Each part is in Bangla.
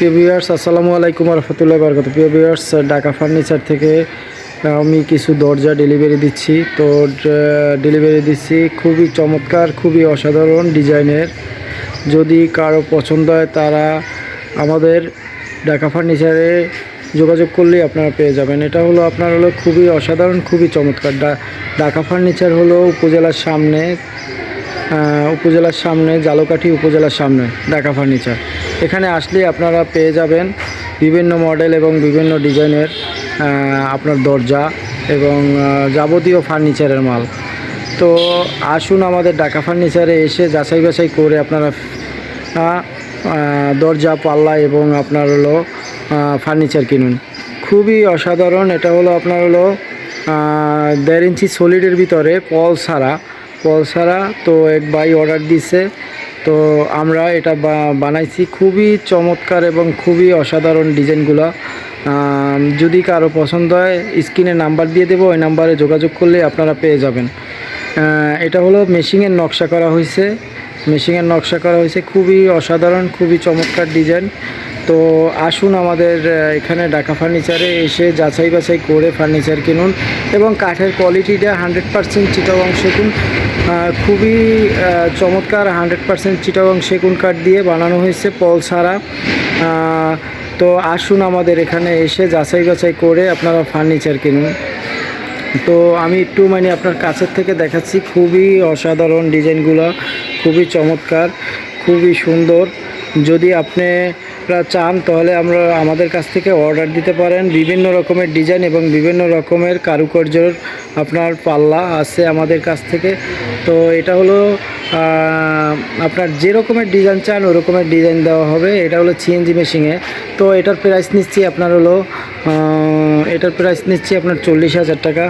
প্রিয় ভিউয়ার্স আসসালামু আলাইকুম রহমতুল্লাহ বরকত প্রিয় ভিউয়ার্স ঢাকা ফার্নিচার থেকে আমি কিছু দরজা ডেলিভারি দিচ্ছি। তো ডেলিভারি দিচ্ছি খুবই চমৎকার, খুবই অসাধারণ ডিজাইনের। যদি কারও পছন্দ হয়, তারা আমাদের ঢাকা ফার্নিচারে যোগাযোগ করলেই আপনারা পেয়ে যাবেন। এটা হলো আপনার হলো খুবই অসাধারণ, খুবই চমৎকার। ঢাকা ফার্নিচার হলো উপজেলার সামনে উপজেলার সামনে, জালকাঠি উপজেলার সামনে, ঢাকা ফার্নিচার। এখানে আসলে আপনারা পেয়ে যাবেন বিভিন্ন মডেল এবং বিভিন্ন ডিজাইনের আপনার দরজা এবং যাবতীয় ফার্নিচারের মাল। তো আসুন আমাদের ঢাকা ফার্নিচারে এসে যাচাই বাছাই করে আপনারা দরজা, পাল্লা এবং আপনার হলো ফার্নিচার কিনুন। খুবই অসাধারণ, এটা হলো আপনার হলো দেড় ইঞ্চি সলিডের ভিতরে, পল ছাড়া পল ছাড়া তো এক ভাই অর্ডার দিছে। তো আমরা এটা বানাইছি। খুবই চমৎকার এবং খুবই অসাধারণ ডিজাইনগুলো। যদি কারও পছন্দ হয়, স্ক্রিনে নাম্বার দিয়ে দেবো। ওই নাম্বারে যোগাযোগ করলে আপনারা পেয়ে যাবেন। এটা হলো মেশিংয়ের নকশা করা হয়েছে মেশিংয়ের নকশা করা হয়েছে খুবই অসাধারণ, খুবই চমৎকার ডিজাইন। তো আসুন আমাদের এখানে ঢাকা ফার্নিচারে এসে যাচাই বাছাই করে ফার্নিচার কিনুন এবং কাঠের কোয়ালিটিটা হান্ড্রেড পারসেন্ট চিটাগং সেগুন খুবই চমৎকার হান্ড্রেড পারসেন্ট চিটাগং সেগুন কাঠ দিয়ে বানানো হয়েছে পল ছাড়া। তো আসুন আমাদের এখানে এসে যাচাই বাছাই করে আপনারা ফার্নিচার কিনুন। তো আমি একটু মানে আপনার কাছের থেকে দেখাচ্ছি, খুবই অসাধারণ ডিজাইনগুলো, খুবই চমৎকার, খুবই সুন্দর। যদি আপনারা চান, তাহলে আমরা আমাদের কাছ থেকে অর্ডার দিতে পারেন। বিভিন্ন রকমের ডিজাইন এবং বিভিন্ন রকমের কারুকার্যর আপনার পাল্লা আছে আমাদের কাছ থেকে। তো এটা হলো আপনার যে রকমের ডিজাইন চান, ওই রকমের ডিজাইন দেওয়া হবে। এটা হলো সিএনজি মেশিনে তো এটার প্রাইস নিচ্ছি আপনার হলো এটার প্রাইস নিচ্ছি আপনার চল্লিশ হাজার টাকা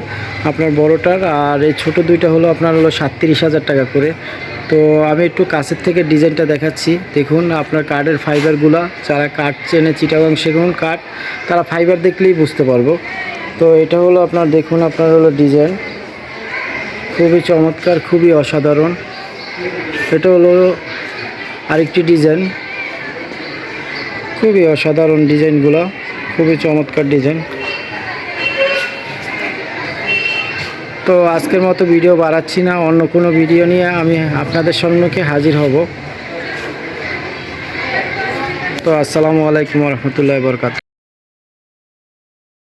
আপনার বড়টার। আর এই ছোটো দুইটা হলো আপনার হলো সাতত্রিশ হাজার টাকা করে। তো আমি একটু কাছের থেকে ডিজাইনটা দেখাচ্ছি। দেখুন, আপনার কার্ডের ফাইবারগুলো যারা কাঠ চেনে চিটাগাং সেগুন কাঠ তারা ফাইবার দেখলেই বুঝতে পারব। তো এটা হলো আপনার, দেখুন, আপনার হলো ডিজাইন খুবই চমৎকার, খুবই অসাধারণ। এটা হলো আরেকটি ডিজাইন খুবই অসাধারণ ডিজাইনগুলো খুবই চমৎকার ডিজাইন তো আজকের মতো ভিডিও বাড়াচ্ছি না, অন্য কোনো ভিডিও নিয়ে আমি আপনাদের সম্মুখে হাজির হব। তো আসসালামু আলাইকুম রহমতুল্লাহ বরকাত